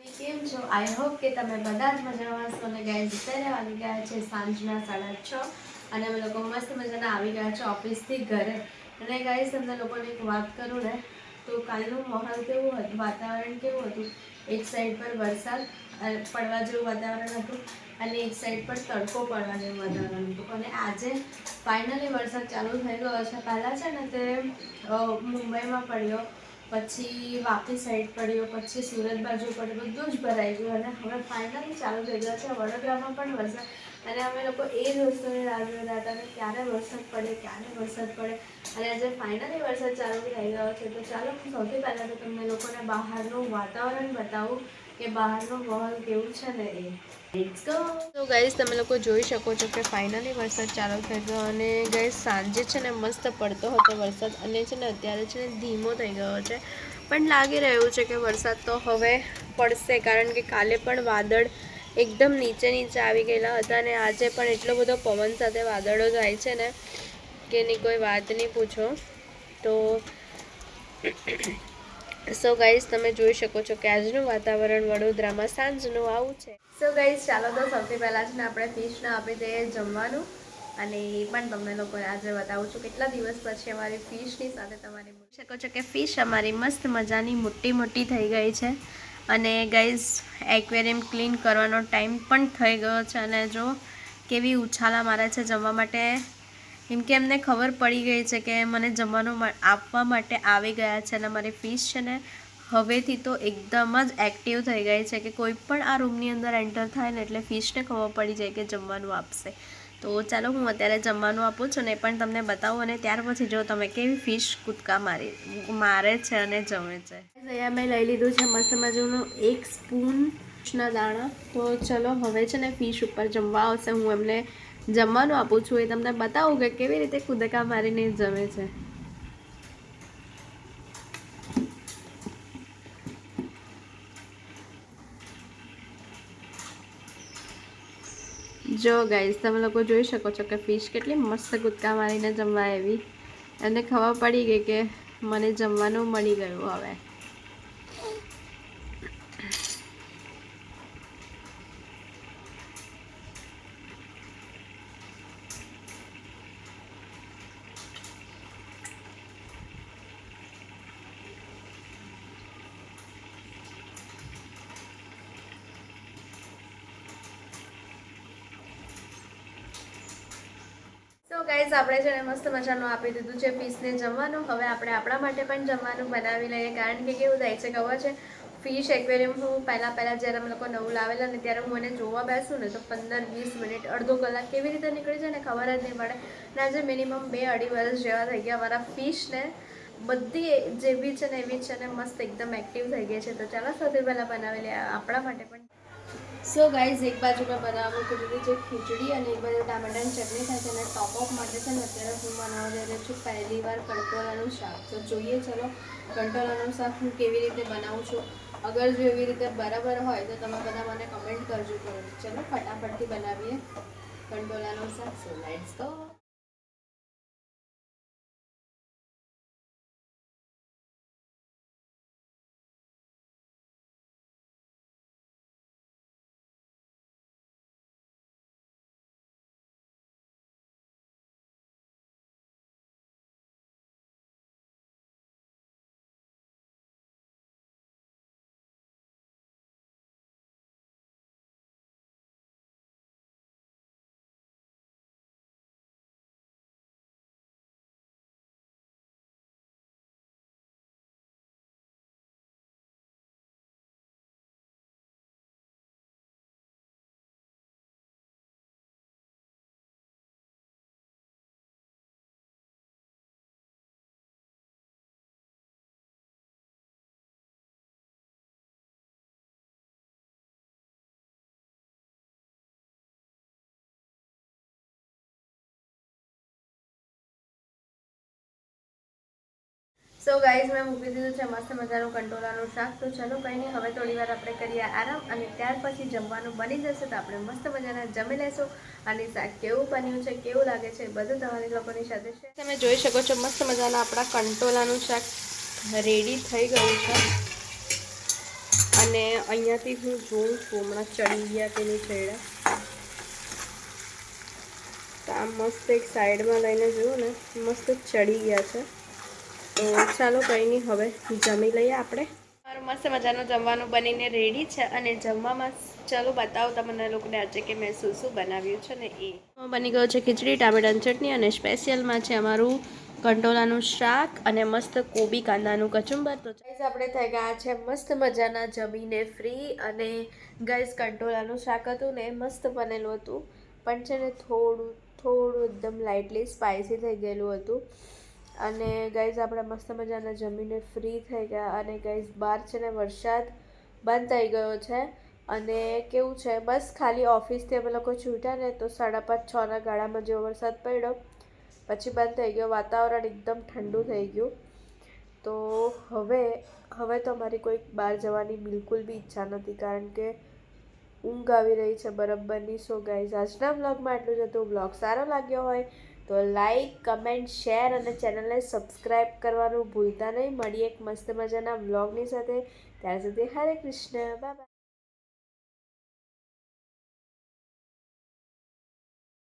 કેમ છો? I hope કે તમે બધા જ મજામાં છો અને ગાઈઝ અત્યારે આવી ગયા છે સાંજના સાડા છ અને અમે લોકો મસ્ત મજાના આવી ગયા છે ઓફિસથી ઘરે. અને ગાઈઝ તમને લોકોને એક વાત કરું ને, તો કાલનું માહોલ કેવું હતું? વાતાવરણ કેવું હતું? એક સાઈડ પર વરસાદ પડવા જેવું વાતાવરણ હતું અને એક સાઈડ પર તડકો પડવા જેવું વાતાવરણ હતું. અને આજે ફાઇનલી વરસાદ ચાલુ થઈ ગયો છે. પહેલાં છે ને તે મુંબઈમાં પડ્યો. પછી વાપી સાઈડ પડ્યો, પછી સુરત બાજુ પડ્યો, બધું જ ભરાઈ ગયું અને હવે ફાઇનલી ચાલુ થઈ ગયો છે. વડોદરામાં પણ વરસાદ અને અમે લોકો એ જ વસ્તુની રાહ જોતા હતા કે ક્યારે વરસાદ પડે, ક્યારે વરસાદ પડે. અને આજે ફાઇનલી વરસાદ ચાલુ થઈ ગયો છે. તો ચાલો હું સૌથી પહેલાં તો તમને લોકોને બહારનું વાતાવરણ બતાવું કે બહારનો માહોલ કેવું છે ને એ. તો ગાઈઝ તમે લોકો જોઈ શકો છો કે ફાઇનલી વરસાદ ચાલુ થઈ ગયો અને ગાઈઝ સાંજે છે ને મસ્ત પડતો હતો વરસાદ. અને છે ને અત્યારે છે ને ધીમો થઈ ગયો છે. પણ લાગી રહ્યું છે કે વરસાદ તો હવે પડશે, કારણ કે કાલે પણ વાદળ એકદમ નીચે નીચે આવી ગયેલા હતા અને આજે પણ એટલો બધો પવન સાથે વાદળો જાય છે ને, કે એની કોઈ વાત નહીં પૂછો. તો, સો ગાઈઝ તમે જોઈ શકો છો કે આજનું વાતાવરણ વડોદરામાં સાંજનું આવું છે. સો ગાઈઝ ચાલો તો સૌથી પહેલાં છે ને આપણે ફિશને આપી દઈએ જમવાનું. અને એ પણ તમને લોકોને આજે બતાવું છું કેટલા દિવસ પછી અમારી ફિશની સાથે તમારે શકો છો કે ફિશ અમારી મસ્ત મજાની મોટી મોટી થઈ ગઈ છે. અને ગાઈઝ એક્વેરિયમ ક્લીન કરવાનો ટાઈમ પણ થઈ ગયો છે અને જો કેવી ઉછાલા મારે છે જમવા માટે. કેમ કે એમને ખબર પડી ગઈ છે કે મને જમવાનું આપવા માટે આવી ગયા છે અને મારી ફિશ છે ને હવેથી તો એકદમ જ એક્ટિવ થઈ ગઈ છે કે કોઈ પણ આ રૂમની અંદર એન્ટર થાય ને એટલે ફિશને ખબર પડી જાય કે જમવાનું આપશે. તો ચાલો હું અત્યારે જમવાનું આપું છું ને પણ તમને બતાવું અને ત્યાર પછી જો તમે કેવી ફિશ કૂદકા મારી મારે છે અને જમે છે. અહીંયા મેં લઈ લીધું છે મસ્ત મજાનું એક સ્પૂન ના દાણા. તો ચલો, હવે છે ને ફિશ ઉપર જમવા આવશે. હું એમને જમવાનું આપું છું. એ તમને બતાવું કે કેવી રીતે કૂદકા મારીને જમે છે. જો ગાઈઝ તમે લોકો જોઈ શકો છો કે ફિશ કેટલી મસ્ત ગુદકા મારીને જમવા એવી અને ખબર પડી ગઈ કે મને જમવાનું મળી ગયું હવે. સો ગાઈઝ આપણે છે ને મસ્ત મજાનું આપી દીધું છે ફિશને જમવાનું. હવે આપણે આપણા માટે પણ જમવાનું બનાવી લઈએ, કારણ કે કેવું થાય છે, ખબર છે? ફિશ એક્વેરિયમ હું પહેલાં પહેલાં જ્યારે અમે લોકો નવું લાવેલા ને ત્યારે હું એને જોવા બેસું ને તો પંદર વીસ મિનિટ, અડધો કલાક કેવી રીતે નીકળી જાય ને ખબર જ નહીં પડે. ને આજે મિનિમમ બે અઢી વર્ષ જેવા થઈ ગયા અમારા ફિશને બધી જેવી છે ને એવી છે ને મસ્ત એકદમ એક્ટિવ થઈ ગઈ છે. તો ચાલો સૌથી પહેલાં બનાવી લઈએ આપણા માટે પણ. સો ગાઈઝ એક બાજુ મેં બનાવવા કીધું છે ખીચડી અને એક બાજુ ટામેટાની ચટણી થાય છે અને ટોપ ઓફ માટે છે ને અત્યારે હું બનાવવા જઈ રહ્યો છું પહેલી વાર કંટોલાનું શાક. તો જોઈએ ચલો કંટોલાનું શાક હું કેવી રીતે બનાવું છું. અગર જો એવી રીતે બરાબર હોય તો તમે બધા મને કમેન્ટ કરજો કરો ચલો, ફટાફટથી બનાવીએ કંટોલાનું શાક. So lights go so guys મેં મૂકી દીધું છે મસ્ત મજાનું કંટોલાનું શાક. તો ચલો કંઈ નહીં, હવે થોડી વાર આપણે કરીએ આરામ અને ત્યાર પછી જમવાનું બની જશે તો આપણે મસ્ત મજાના જમી લેશું. અને શાક કેવું બન્યું છે, કેવું લાગે છે બધું તમારી લોકોની સાથે છે તમે જોઈ શકો છો મસ્ત મજાના આપણા કંટોલાનું શાક રેડી થઈ ગયું છે. અને અહીંયાથી હું જોઉં છું, હમણાં ચડી ગયા તેની છેડા. તો આમ મસ્ત એક સાઈડમાં લઈને જોયું ને, મસ્ત ચડી ગયા છે. તો ચાલો કંઈ નહીં હવે જમી લઈએ આપણે. મારું મસ્ત મજાનું જમવાનું બનીને રેડી છે અને જમવામાં ચાલો બતાવો તમને લોકોને આજે કે મેં શું શું બનાવ્યું છે ને એ. બની ગયો છે ખીચડી ટામેટાની ચટણી અને સ્પેશિયલમાં છે અમારું કંટોલાનું શાક અને મસ્ત કોબી કાંદાનું કચુંબર. તો ગાઈઝ આપણે થઈ ગયા છે મસ્ત મજાના જમીને ફ્રી અને ગાઈઝ કંટોલાનું શાક હતું ને મસ્ત બનેલું હતું. પણ છે ને થોડું થોડું એકદમ લાઇટલી સ્પાઇસી થઈ ગયેલું હતું. અને ગાઈઝ આપણે મસ્ત મજાના જમીને ફ્રી થઈ ગયા અને ગાઈઝ બહાર છે ને વરસાદ બંધ થઈ ગયો છે અને કેવું છે, બસ ખાલી ઓફિસથી અમે લોકો છૂટ્યા ને તો સાડા પાંચ છના ગાળામાં જેવો વરસાદ પડ્યો. પછી બંધ થઈ ગયો, વાતાવરણ એકદમ ઠંડુ થઈ ગયું. તો હવે હવે તો અમારી કોઈ બહાર જવાની બિલકુલ બી ઈચ્છા નથી, કારણ કે ઊંઘ આવી રહી છે બરાબરની. સો ગાઈઝ આજના બ્લોગમાં એટલું જ હતું. બ્લોગ સારો લાગ્યો હોય તો લાઈક કમેન્ટ શેર અને ચેનલને સબસ્ક્રાઈબ કરવાનું ભૂલતા નહીં. મળીએ એક મસ્ત મજાના બ્લોગની સાથે. ત્યાં સુધી હરે કૃષ્ણ. બાય